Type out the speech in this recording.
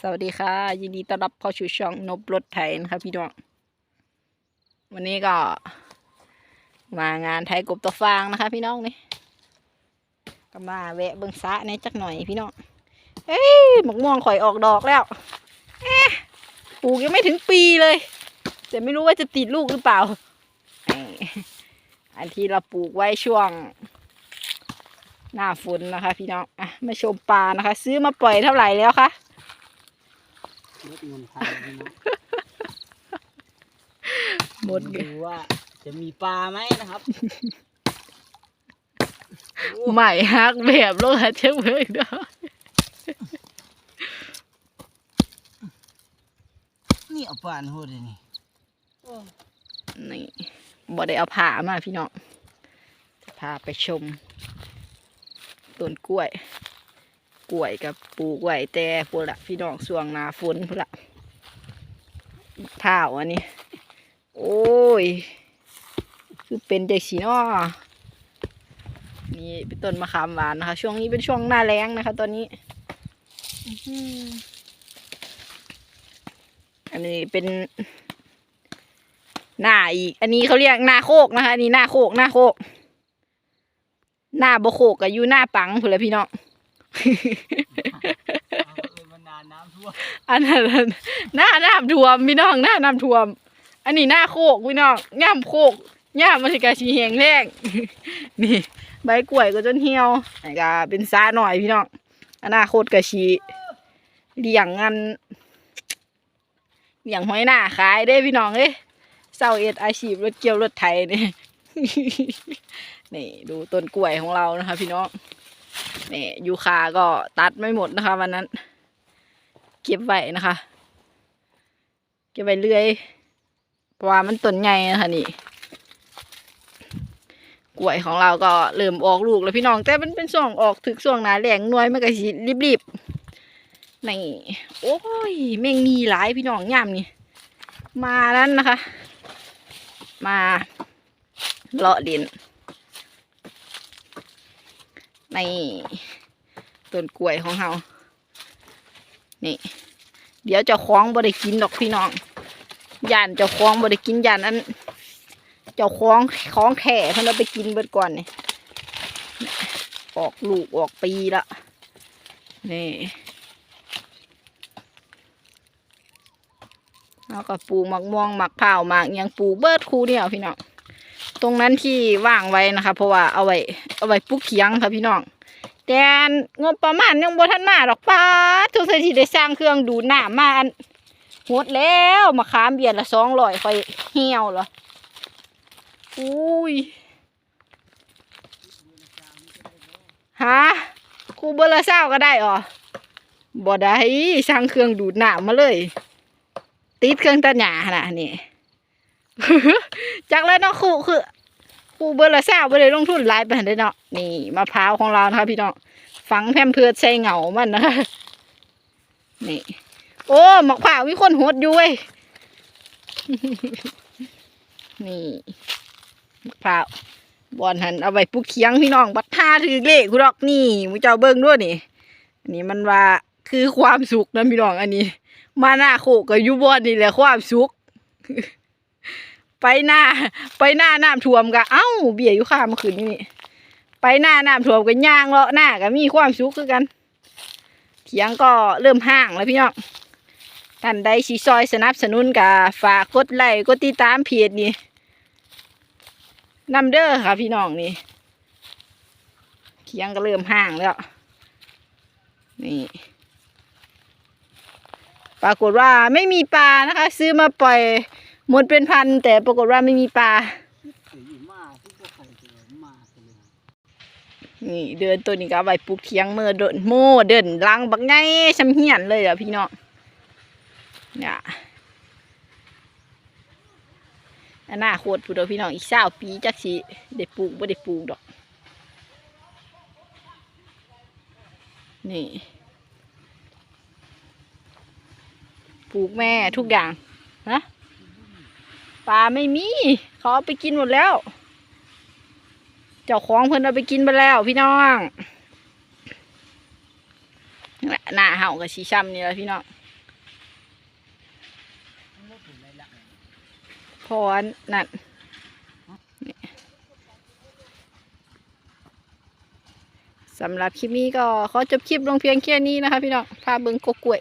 สวัสดีค่ะ ยินดีต้อนรับเข้าสู่ช่องนบรถไถนะคะพี่น้องวันนี้ก็ มางานไทยกบตะฟางนะคะ พี่น้องนี่ก็มาแวะเบิงสะในจักหน่อยพี่น้องเอ้ยหมกม่วงข่อยออกดอกแล้วเอ๊ะปลูกยังไม่ถึงปีเลย แต่ไม่รู้ว่าจะติดลูกหรือเปล่าเอ้ยอันที่เราปลูกไว้ช่วงหน้าฝนนะคะ พี่น้องอะมาชมปลานะคะ ซื้อมาปล่อยเท่าไหร่แล้วคะ ลดเงินพันพี่น้องหมดเลยดูว่าจะมีปลาไหมนะครับ ใหม่ฮักแบบโลกหัดเช็คเบิกเด้อนี่เอาปลาโหดเลยนี่นี่บ่ได้เอาผ้ามาพี่น้องจะพาไปชมต้นกล้วย กล้วยกับปลูกไว้แต่พุ่นละพี่น้องส่วงหนาฝนพุ่นละเท้าวอันนี้ โอ้ย คือเป็นใจสีน้อนี่เป็นต้นมะขามหวานนะคะ ช่วงนี้เป็นช่วงหน้าแล้งนะคะ ตอนนี้อันนี้เป็นหน้าอีก อันนี้เขาเรียกหน้าโคกนะคะนนี้หน้าโคกหน้าโคก หน้าบโคกกับยูหน้าปังพุ่ละพี่น้อง อันนั้นหน้าน้ำท่วมพี่น้องหน้าน้ำท่วม อันนี้หน้าโคกพี่น้องย่ำโคกย่ำมันสิกาชีแหงแรงนี่ ใบกล้วยก็จนเหี่ยวอันก็เป็นซาหน่อยพี่น้องอนาคตก็ชีเลี้ยงงันเลี้ยงหอยหน้าขายได้พี่น้องเอ้ยเศร้าเอ็ดอาชีพรถเกี่ยวรถไถเนี่ยนี่ดูต้นกล้วยของเรานะคะพี่น้อง นี่ยูคาก็ตัดไม่หมดนะคะ วันนั้น เก็บไว้นะคะ เก็บไว้เรื่อยเพราะว่ามันต้นใหญ่นะคะนี่กล้วยของเราก็เริ่มออกลูกแล้วพี่น้อง แต่มันเป็นช่วงออกถึกช่วงหนาแรงหน่วยมันก็สิรีบๆนี่โอ้ยแมงมีหลายพี่น้องย่ามนี่ มานั้นนะคะ มาเลาะดิน ในต้นกล้วยของเรานี่ เดี๋ยวจะคล้องบ่ได้กินดอกพี่น้องย่านจะคล้องบ่ได้กินย่านอันเจ้าของของแข่เพิ่นเอาไปกินเบิดก่อนนี่ออกลูกออกปีละนี่แล้วก็ปลูกหมักม่วงหมักเผาหมักยังปลูกเบิดคูเดียวพี่น้อง ตรงนั้นที่ว่างไว้นะคะ เพราะว่าเอาไว้เอาไว้ปลูกเขียงค่ะพี่น้องแต่งบประมาณยังบ่ทันมาดอกป้าทุกทีได้สร้างเครื่องดูดน้ำมาอันหดแล้วมาขามเบียดละสองร้อยคอยเหี่ยวเหรออุ้ยฮะครูเบอร์ละเศร้าก็ได้อ๋อบ่ได้สร้างเครื่องดูดน้ำมาเลย ติดเครื่องตัดหญ้าขนาดนี้ จักแล้วเนาะครูคือครูเบอร์ละเศร้าบ่ได้ลงทุนหลายไปานใดเนาะนี่มะพร้าวของเรานะคะพี่น้องฝังแพมเพิร์ดใส่เหงามันนะคะนี่ โอ้มะพร้าวมีคนหดอยู่เว้ยนี่มะพร้าวบอนหันเอาไว้ปลูกเคียงพี่น้องบัดท่าถือเลขกูดอกนี่มูเจ้าเบิ้งด้วยนี่อันนี้มันว่าคือความสุขนะพี่น้องอันนี้ มาหน้าโคกกับยูบอนนี่แหละความสุข ไปหน้า ไปหน้าน้ำท่วมกะเอ้า เบียอยู่ข้ามเมื่อคืนนี่ไปหน้าน้ำท่วมกันย่างเลาะหน้าก็มีความสุขคือกัน เถียงก็เริ่มห่างแล้วพี่น้องท่านใดชีซอยสนับสนุนกะฝากกดไลค์กดติดตามเพจนี่นำเด้อค่ะพี่น้องนี่เคียงก็เริ่มห่างแล้ว นี่ปรากฏว่าไม่มีปลานะคะ ซื้อมาปล่อย หมดเป็นพันแต่ปรากฏว่าไม่มีปลา นี่เดินตัวนี้ก็เอาไว้ปลูกเคียงเมื่อเดินโม่เดินลังบักไงชำเหียนเลยอะพี่น้องเนี่ยอนาคตผู้เดียวพี่น้องอีกเศร้าปีจักสิได้ปลูกบ่ได้ปลูกดอก นี่ปลูกแม่ทุกอย่างนะ ปลาไม่มี เขาเอาไปกินหมดแล้ว เจ้าของเพิ่นเอาไปกินไปแล้วพี่น้องนั่นแหน้าเห่ากับชีช้ำนี่แหละพี่น้องถึงไรละพอนนั่นสำหรับคลิปนี้ก็ขอจบคลิปลงเพียงแค่นี้นะคะพี่น้องพาเบิงกกล้วย